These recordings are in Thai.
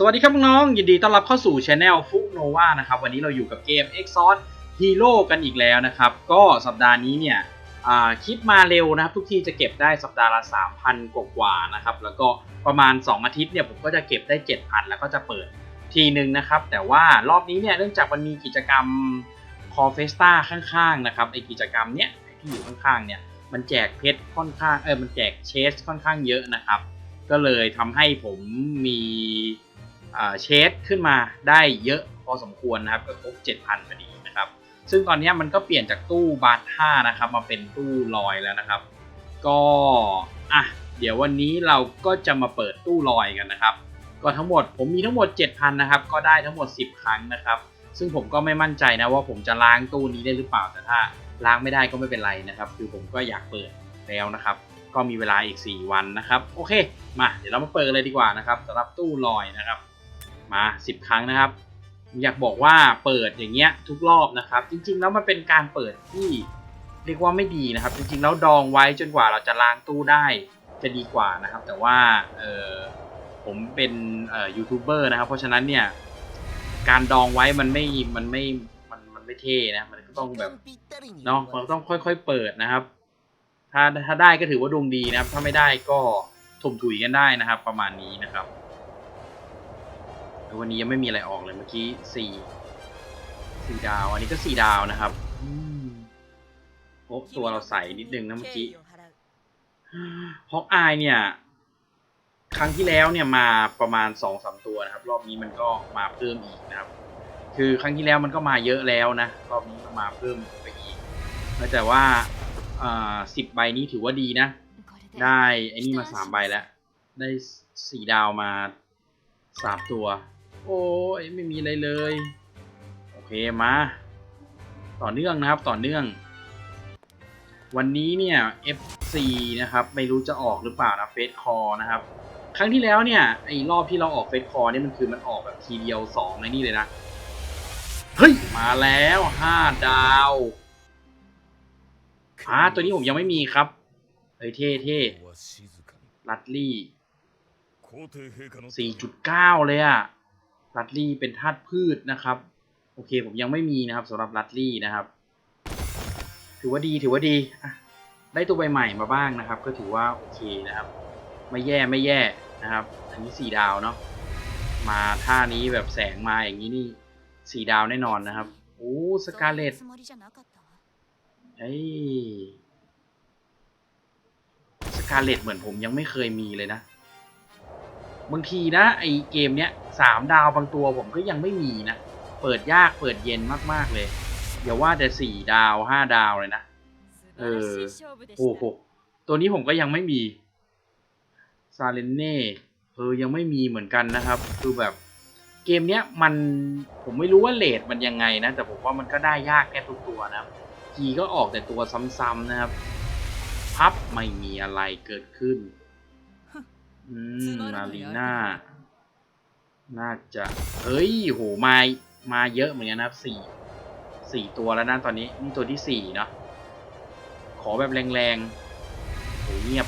สวัสดีครับน้องๆยินดีต้อนรับเข้าสู่ช anel ฟุกโนวานะครับวันนี้เราอยู่กับเกม e x o s Hero กันอีกแล้วนะครับ ก็สัปดาห์นี้เนี่ยคลิปมาเร็วนะครับ ทุกที่จะเก็บได้สัปดาห์ละ 3,000 กว่าๆนะครับ แล้วก็ประมาณ 2 อาทิตย์เนี่ยผมก็จะเก็บได้ 7,000 แล้วก็จะเปิดทีหนึ่งนะครับ แต่ว่ารอบนี้เนี่ยเนื่องจากมันมีกิจกรรม c o r f e s t a ข้างๆนะครับไอกิจกรรมเนี้ยที่อยู่ข้างๆเนี่ยมันแจกเพชรค่อนข้างเออมันแจกเชสค่อนข้างเยอะนะครับ ก็เลยทำให้ผมมี เชดขึ้นมาได้เยอะพอสมควรนะครับก็ครบ 7,000พอดีนะครับ ซึ่งตอนนี้มันก็เปลี่ยนจากตู้บาท่านะครับมาเป็นตู้ลอยแล้วนะครับ ก็อะเดี๋ยววันนี้เราก็จะมาเปิดตู้ลอยกันนะครับ ก็ทั้งหมดผมมีทั้งหมด 7,000นะครับก็ได้ทั้งหมด 10 ครั้งนะครับ ซึ่งผมก็ไม่มั่นใจนะว่าผมจะล้างตู้นี้ได้หรือเปล่าแต่ถ้าล้างไม่ได้ก็ไม่เป็นไรนะครับ คือผมก็อยากเปิดแล้วนะครับ ก็มีเวลาอีก 4 วันนะครับ โอเค มาเดี๋ยวเรามาเปิดเลยดีกว่านะครับสำหรับตู้ลอยนะครับ มา 10 ครั้งนะครับ อยากบอกว่าเปิดอย่างเงี้ยทุกรอบนะครับ จริง ๆ แล้วมันเป็นการเปิดที่เรียกว่าไม่ดีนะครับ จริง ๆ แล้วดองไว้จนกว่าเราจะล้างตู้ได้จะดีกว่านะครับ แต่ว่าเออผมเป็นยูทูบเบอร์นะครับ เพราะฉะนั้นเนี่ยการดองไว้มันไม่มันไม่มันมันไม่เท่นะมันก็ต้องแบบเนาะมันต้องค่อย ๆ เปิดนะครับ ถ้าถ้าได้ก็ถือว่าดวงดีนะครับ ถ้าไม่ได้ก็ถมถุยกันได้นะครับ ประมาณนี้นะครับ ววันนี้ยังไม่มีอะไรออกเลยเมื่อกี้สี่สี่ดาว อันนี้ก็สี่ดาวนะครับอืมโอ้ตัวเราใสนิดนึงนะเมื่อกี้ฮอกอายเนี่ย ครั้งที่แล้วเนี่ยมาประมาณสองสามตัวนะครับ รอบนี้มันก็มาเพิ่มอีกนะครับ คือครั้งที่แล้วมันก็มาเยอะแล้วนะ รอบนี้ก็มาเพิ่มไปอีกแต่ว่าสิบใบนี้ถือว่าดีนะ ได้ไอ้นี่มาสามใบแล้ว ได้สี่ดาวมาสามตัว โอ้ยไม่มีอะไรเลย โอเคมา ต่อเนื่องนะครับต่อเนื่อง วันนี้เนี่ย FC นะครับ ไม่รู้จะออกหรือเปล่านะเฟสคอนะครับ ครั้งที่แล้วเนี่ยไอ้รอบที่เราออกเฟสคอเนี่ยมันคือมันออกแบบทีเดียวสองในนี่เลยนะ เฮ้ย มาแล้วห้าดาวอ่าตัวนี้ผมยังไม่มีครับเฮ้ยเท่เท่ลัดลี่4.9 เลยอะ ลัดลี่เป็นธาตุพืชนะครับ โอเคผมยังไม่มีนะครับสำหรับลัดลี่นะครับ ถือว่าดีถือว่าดีได้ตัวใบใหม่มาบ้างนะครับ ก็ถือว่าโอเคนะครับ ไม่แย่ไม่แย่นะครับ อันนี้สี่ดาวเนาะมาท่านี้แบบแสงมาอย่างนี้นี่สี่ดาวแน่นอนนะครับโอ้สกาเลตเอ้สกาเลตเหมือนผมยังไม่เคยมีเลยนะ บางทีนะไอเกมเนี้ยสามดาวบางตัวผมก็ยังไม่มีนะ เปิดยากเปิดเย็นมากๆเลยอย่าว่าแต่สี่ดาวห้าดาวเลยนะ เออโอ้โหตัวนี้ผมก็ยังไม่มีซาเลนเน่เออยังไม่มีเหมือนกันนะครับ คือแบบเกมเนี้ยมันผมไม่รู้ว่าเลทมันยังไงนะ แต่ผมว่ามันก็ได้ยากแค่ทุกตัวนะครับกีก็ออกแต่ตัวซ้ำๆนะครับ พับไม่มีอะไรเกิดขึ้น อืมนาลีน่า น่าจะเอ้ยโหมามาเยอะเหมือนกันนะครับสี่สี่ตัวแล้วนะตอนนี้นี่ตัวที่สี่เนาะขอแบบแรงๆโหเงียบ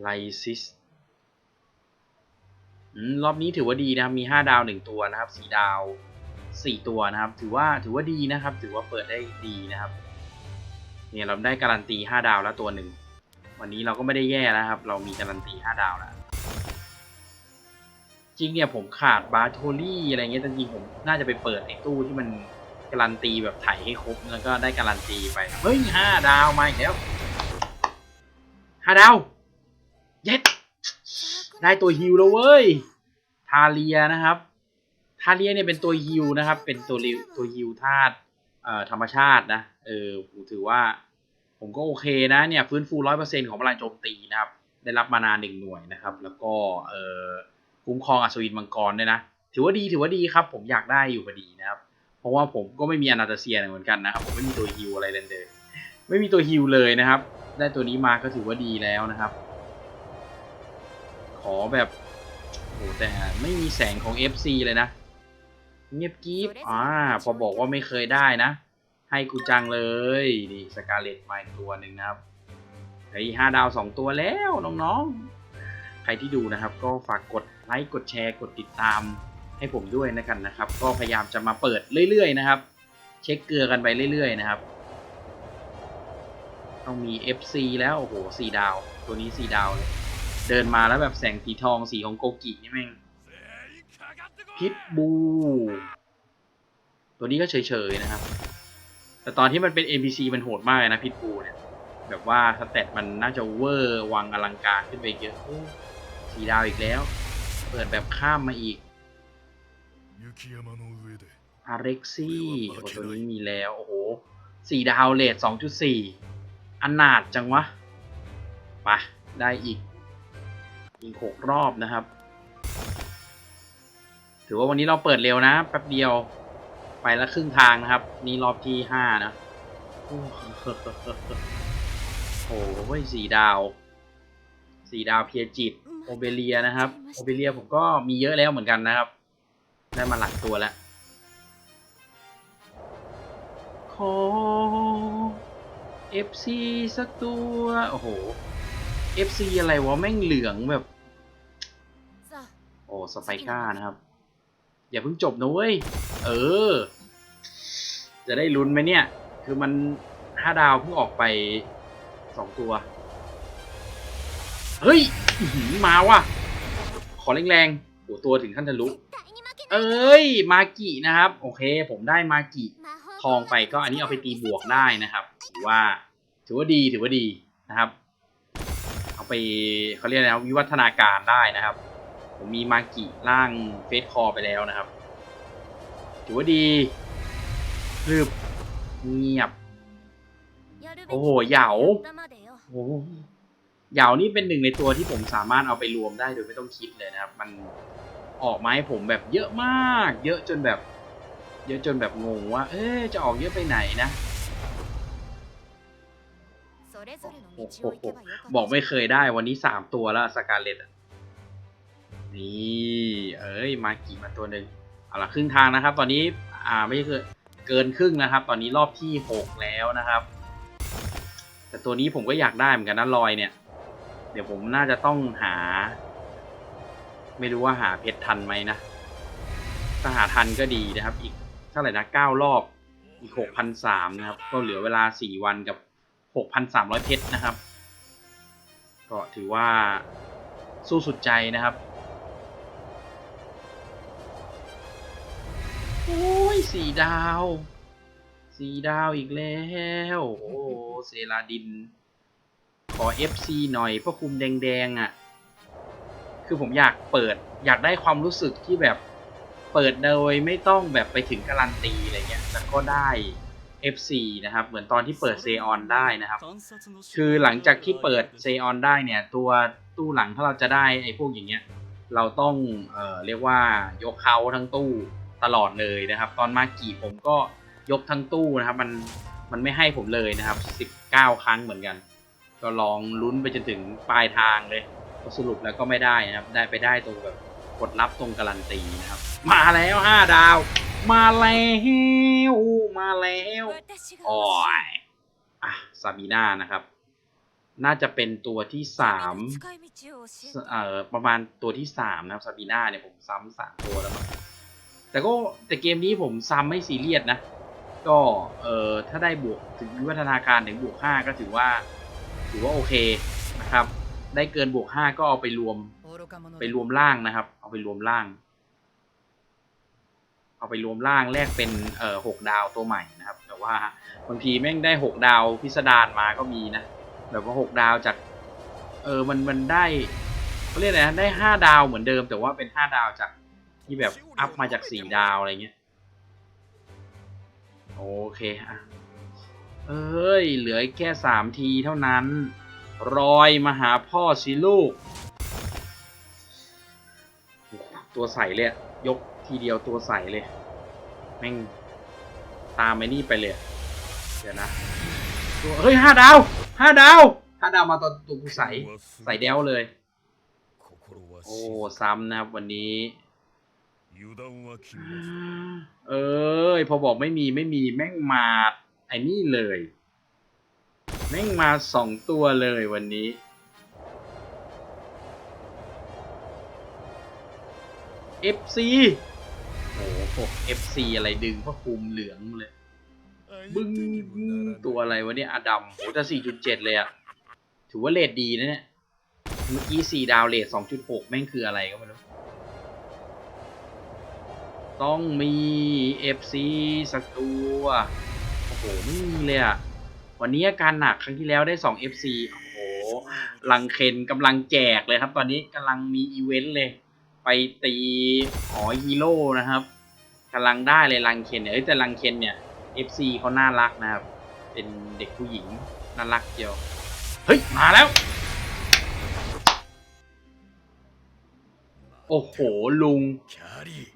ไลซิสอืมรอบนี้ถือว่าดีนะครับ มีห้าดาวหนึ่งตัวนะครับสี่ดาวสี่ตัวนะครับ ถือว่าถือว่าดีนะครับ ถือว่าเปิดได้ดีนะครับ เนี่ยเราได้การันตีห้าดาวแล้วตัวหนึ่ง วันนี้เราก็ไม่ได้แย่แล้วครับ เรามีการันตีห้าดาวแล้ว จริงเนี่ยผมขาดบาโทลี่อะไรเงี้ยแต่จริงผมน่าจะไปเปิดในตู้ที่มันการันตีแบบไถให้ครบแล้วก็ได้การันตีไป เฮ้ยห้าดาวมาอีกแล้วห้าดาว เย็ด ได้ตัวฮิวแล้วเว้ย ทาเลียนะครับ ทาเลียเนี่ยเป็นตัวฮิวนะครับ เป็นตัวตัวฮิวธาตุ ธรรมชาตินะเออผมถือว่า ผมก็โอเคนะเนี่ยฟื้นฟูร้อยเปอร์เซ็นของพลังโจมตีนะครับ ได้รับมานาหนึ่งหน่วยนะครับ แล้วก็เออคุ้มครองอัศวินมังกรด้วยนะ ถือว่าดีถือว่าดีครับ ผมอยากได้อยู่พอดีนะครับ เพราะว่าผมก็ไม่มีอนาตาเซียเหมือนกันนะครับ ผมไม่มีตัวฮิวอะไรเลยไม่มีตัวฮิวเลยนะครับ ได้ตัวนี้มาก็ถือว่าดีแล้วนะครับ ขอแบบโหแต่ไม่มีแสงของ FC เลยนะ เงียบกีบอ่า พอบอกว่าไม่เคยได้นะ ให้กูจังเลยนี่สกาเลตมาอีกตัวหนึ่งนะครับเฮ้ยห้าดาวสองตัวแล้วน้องๆ ใครที่ดูนะครับ ก็ฝากกดไลค์กดแชร์กดติดตามให้ผมด้วยนะกันนะครับ ก็พยายามจะมาเปิดเรื่อยๆนะครับ เช็คเกลือกันไปเรื่อยๆนะครับ ต้องมี FC แล้วโอ้โหสี่ดาว ตัวนี้สี่ดาวเลยเดินมาแล้วแบบแสงสีทองสีของโกกินี่แม่ง พิษบู ตัวนี้ก็เฉยๆนะครับ แต่ตอนที่มันเป็น NPC มันโหดมากเลยนะพิษบูเนี่ย แบบว่าสเตตมันน่าจะเวอร์วังอลังการขึ้นไปเยอะสีดาวอีกแล้ว เปิดแบบข้ามมาอีกอาเร็กซี่ตัวนี้มีแล้ว โอ้โหสี่ดาวเลทสองจุดสี่อันนาดจังวะปะได้อีก อีกหกรอบนะครับ ถือว่าวันนี้เราเปิดเร็วนะแป๊บเดียว ไปละครึ่งทางนะครับ นี่รอบที่ห้านะ โอ้โหสี่ดาว สี่ดาวเพียจิต โอเบเลียนะครับ โอเบเลียผมก็มีเยอะแล้วเหมือนกันนะครับ ได้มาหลักตัวแล้วขอ FC สักตัว โอ้โห FC อะไรวะ แม่งเหลืองแบบ โอ้ สไปก้านะครับ อย่าเพิ่งจบนะเว้ย เออ จะได้ลุ้นไหมเนี่ย คือมันห้าดาวเพิ่งออกไปสองตัว เฮ้ยมาว่ะ ขอแรงๆโอ้ตัวถึงขั้นทะลุ เอ้ย มากินะครับ โอเค ผมได้มากิทองไปก็อันนี้เอาไปตีบวกได้นะครับ ถือว่า ถือว่าดีถือว่าดีนะครับ เอาไปเขาเรียกอะไรนะวิวัฒนาการได้นะครับ ผมมีมากิล่างเฟสคอไปแล้วนะครับ ถือว่าดีรืบเงียบ โอ้โหเหยาโอ้เหยานี่เป็นหนึ่งในตัวที่ผมสามารถเอาไปรวมได้โดยไม่ต้องคิดเลยนะครับ มันออกมาให้ผมแบบเยอะมาก เยอะจนแบบ เยอะจนแบบงงว่า เอ๊จะออกเยอะไปไหนนะบอกไม่เคยได้วันนี้สามตัวแล้วสกาเลต นี่เอ้ยมากี่มาตัวหนึ่งเอาละครึ่งทางนะครับ ตอนนี้อ่าไม่ใช่คือเกินครึ่งนะครับ ตอนนี้รอบที่หกแล้วนะครับ แต่ตัวนี้ผมก็อยากได้เหมือนกันนะลอยเนี่ย เดี๋ยวผมน่าจะต้องหา ไม่รู้ว่าหาเพชรทันไหมนะถ้าหาทันก็ดีนะครับ อีกเท่าไหร่นะเก้ารอบอีกหกพันสามนะครับ ก็เหลือเวลาสี่วันกับหกพันสามร้อยเพชรนะครับ ก็ถือว่าสู้สุดใจนะครับ โอ้ยสี่ดาว สี่ดาวอีกแล้ว โอ้เซราดิน ขอ FC หน่อยพระคุมแดงๆอะ่ะ คือผมอยากเปิด อยากได้ความรู้สึกที่แบบเปิดโดยไม่ต้องแบบไปถึงการันตีอะไรเงี้ยแต่ก็ได้ FC นะครับ เหมือนตอนที่เปิดเซออนได้นะครับ คือหลังจากที่เปิดเซออนได้เนี่ย ตัวตู้หลังถ้าเราจะได้ไอ้พวกอย่างเงี้ย เราต้อง เอ่อ เรียกว่ายกเขาทั้งตู้ ตลอดเลยนะครับ ตอนมากี่ผมก็ยกทั้งตู้นะครับ มันมันไม่ให้ผมเลยนะครับ 19 ครั้งเหมือนกัน ก็ลองลุ้นไปจนถึงปลายทางเลยก็สรุปแล้วก็ไม่ได้นะครับ ได้ไปได้ตรงแบบกดรับตรงการันตีนะครับ มาแล้ว 5 ดาว มาแล้วมาแล้วโอ้ยอะซาบีน่านะครับ น่าจะเป็นตัวที่สามเอ่อประมาณตัวที่สามนะครับซาบีน่าเนี่ยผมซ้ำสามตัวแล้วมั้ แต่ก็แต่เกมนี้ผมซ้ำไม่ซีเรียสนะ ก็เออถ้าได้บวกถึงวิวัฒนาการถึงบวกห้าก็ถือว่า ถือว่าโอเคนะครับ ได้เกินบวกห้าก็เอาไปรวมไปรวมล่างนะครับ เอาไปรวมล่าง เอาไปรวมล่างแลกเป็นเอ่อหกดาวตัวใหม่นะครับ แต่ว่าบางทีแม่งได้หกดาวพิสดารมาก็มีนะแบบว่าหกดาวจาก เออมันมันได้เขาเรียกอะไรนะได้ห้าดาวเหมือนเดิม แต่ว่าเป็นห้าดาวจาก ที่แบบอัพมาจากสี่ดาวอะไรเงี้ย โอเคอะเอ้ย เหลือแค่สามทีเท่านั้น รอยมาหาพ่อสิลูก ตัวใสเลยยกทีเดียวตัวใสเลย แม่ง ตามไอ้นี่ไปเลย เดี๋ยวนะตัวเฮ้ยห้าดาวห้าดาวห้าดาวมาตอนตัวใส ใสเดวเลย โอ้ ซ้ำนะครับวันนี้ เอ้ยพอบอกไม่มีไม่มีแม่งมาไอ้นี่เลย แม่งมาสองตัวเลยวันนี้ FC โอ้โห FC อะไรดึงพระคุมเหลืองเลย บึ้งตัวอะไรวะเนี่ยอดัมโหแต่4.7เจ็ดเลยอะถือว่าเลทดีนะเนี่ย เมื่อกี้4ดาวเลท2.6แม่งคืออะไรก็ไม่รู้ ต้องมี FC สักตัว โอ้โหไม่มีเลยอะวันนี้อาการหนักครั้งที่แล้วได้2 FC โอ้โหลังเคนกำลังแจกเลยครับ ตอนนี้กำลังมีอีเวนต์เลย ไปตีหอฮีโร่นะครับกำลังได้เลยลังเคนเนี่ยเอ้ยแต่ลังเคนเนี่ย FC เขาน่ารักนะครับ เป็นเด็กผู้หญิงน่ารักเดียว เฮ้ย มาแล้ว โอ้โห ลุง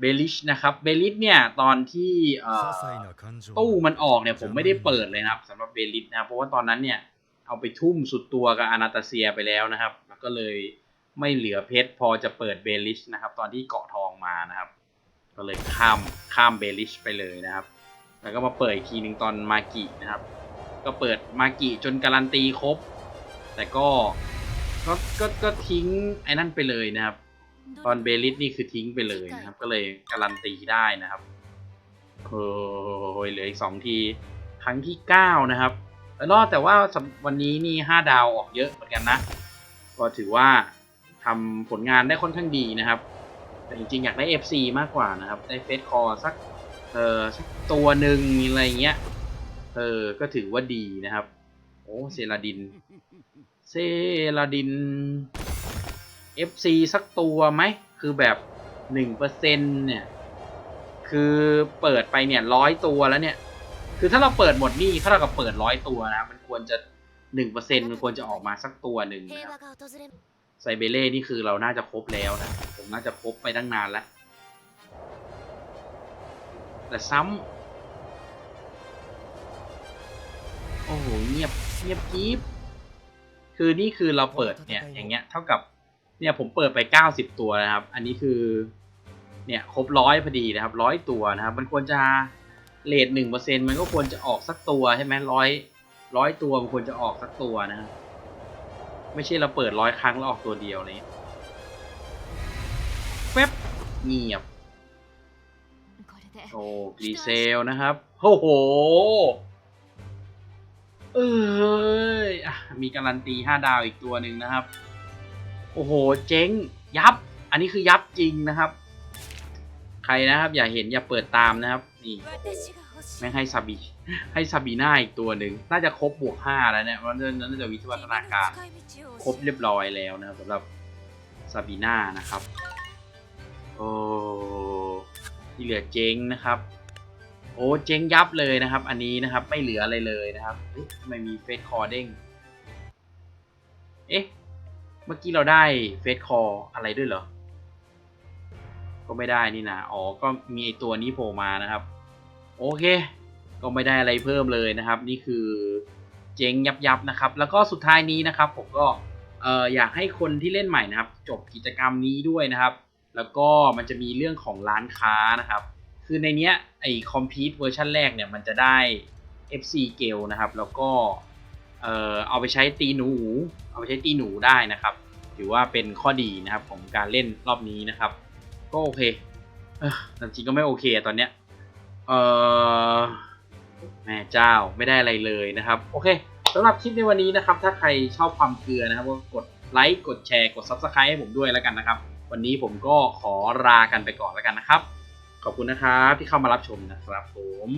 เบลิชนะครับเบลิชเนี่ย ตอนที่ตู้มันออกเนี่ย ผมไม่ได้เปิดเลยนะครับสำหรับเบลิชนะเพราะว่าตอนนั้นเนี่ย เอาไปทุ่มสุดตัวกับอนาตาเซียไปแล้วนะครับ แล้วก็เลยไม่เหลือเพชรพอจะเปิดเบลิชนะครับ ตอนที่เกาะทองมานะครับ ก็เลยข้ามข้ามเบลิชไปเลยนะครับ แล้วก็มาเปิดทีหนึ่งตอนมากินะครับ ก็เปิดมากิจนการันตีครบ แต่ก็ก็ก็ทิ้งไอ้นั่นไปเลยนะครับ ตอนเบลิสนี่คือทิ้งไปเลยนะครับ ก็เลยการันตีได้นะครับโอ้ยเหลืออีกสองทีครั้งที่เก้านะครับแล้วนอกแต่ว่าสำวันนี้นี่ห้าดาวออกเยอะเหมือนกันนะ ก็ถือว่าทำผลงานได้ค่อนข้างดีนะครับ แต่จริงๆอยากได้ FC มากกว่านะครับ ได้เฟสคอร์สักเออสักตัวหนึ่งอะไรเงี้ย เออ ก็ถือว่าดีนะครับ โอ้ เซราดิน เซราดิน FC สักตัวไหม คือแบบ1%เนี่ย คือเปิดไปเนี่ยร้อยตัวแล้วเนี่ย คือถ้าเราเปิดหมดนี่ถ้าเรากับเปิดร้อยตัวนะ มันควรจะหนึ่งเปอร์เซ็นมันควรจะออกมาสักตัวหนึ่งนะครับไซเบเล่นี่คือเราน่าจะครบแล้วนะ ผมน่าจะครบไปตั้งนานแล้ว แต่ซ้ำโอ้โหเงียบเงียบจี๊บคือนี่คือเราเปิดเนี่ยอย่างเงี้ยเท่ากับ เนี่ยผมเปิดไป 90 ตัวนะครับ อันนี้คือ เนี่ยครบร้อยพอดีนะครับร้อยตัวนะครับ มันควรจะเลทหนึ่งเปอร์เซ็นต์มันก็ควรจะออกสักตัวใช่ไหมร้อยร้อยตัวมันควรจะออกสักตัวนะครับ ไม่ใช่เราเปิดร้อยครั้งแล้วออกตัวเดียวเลยแป๊บเงียบโอ้กรีเซลนะครับโอ้โหเอ้ยมีการันตีห้าดาวอีกตัวหนึ่งนะครับ โอ้โห เจ๊ง ยับ อันนี้คือยับจริงนะครับ ใครนะครับอย่าเห็นอย่าเปิดตามนะครับ นี่แม่ให้ซาบีให้ซาบีน่าอีกตัวหนึ่งน่าจะครบบวกห้าแล้วเนี่ยเพราะนั้นน่าจะวิวัฒนาการ ครบเรียบร้อยแล้วนะครับสำหรับซาบีน่านะครับโอ้ที่เหลือเจ๊งนะครับ โอ้เจ๊งยับเลยนะครับ อันนี้นะครับไม่เหลืออะไรเลยนะครับทำไมมีเฟสคอร์เด้งเอ๊ะ มื่อกี้เราได้เฟสคออะไรด้วยเหรอ ก็ไม่ได้นี่นะอ๋อ ก็มีไอตัวนี้โผล่มานะครับ โอเค ก็ไม่ได้อะไรเพิ่มเลยนะครับ นี่คือเจ๊งยับยับนะครับ แล้วก็สุดท้ายนี้นะครับ ผมก็เอ่ออยากให้คนที่เล่นใหม่นะครับ จบกิจกรรมนี้ด้วยนะครับ แล้วก็มันจะมีเรื่องของร้านค้านะครับ คือในเนี้ยไอคอมพิวต์เวอร์ชันแรกเนี่ยมันจะได้ FC เกลนะครับ แล้วก็ เอ่อเอาไปใช้ตีหนู เอาไปใช้ตีหนูได้นะครับ ถือว่าเป็นข้อดีนะครับของการเล่นรอบนี้นะครับ ก็โอเคเออแต่จริงก็ไม่โอเคตอนเนี้ยเออแม่เจ้าไม่ได้อะไรเลยนะครับ โอเคสำหรับคลิปในวันนี้นะครับ ถ้าใครชอบความเกลือนะครับก็กดไลค์กดแชร์กด Subscribe ให้ผมด้วยแล้วกันนะครับ วันนี้ผมก็ขอลากันไปก่อนแล้วกันนะครับ ขอบคุณนะครับที่เข้ามารับชมนะครับผม